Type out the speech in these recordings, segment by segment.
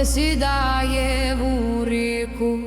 сонце сідає в ріку.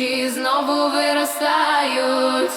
Оживають, і знову виростають.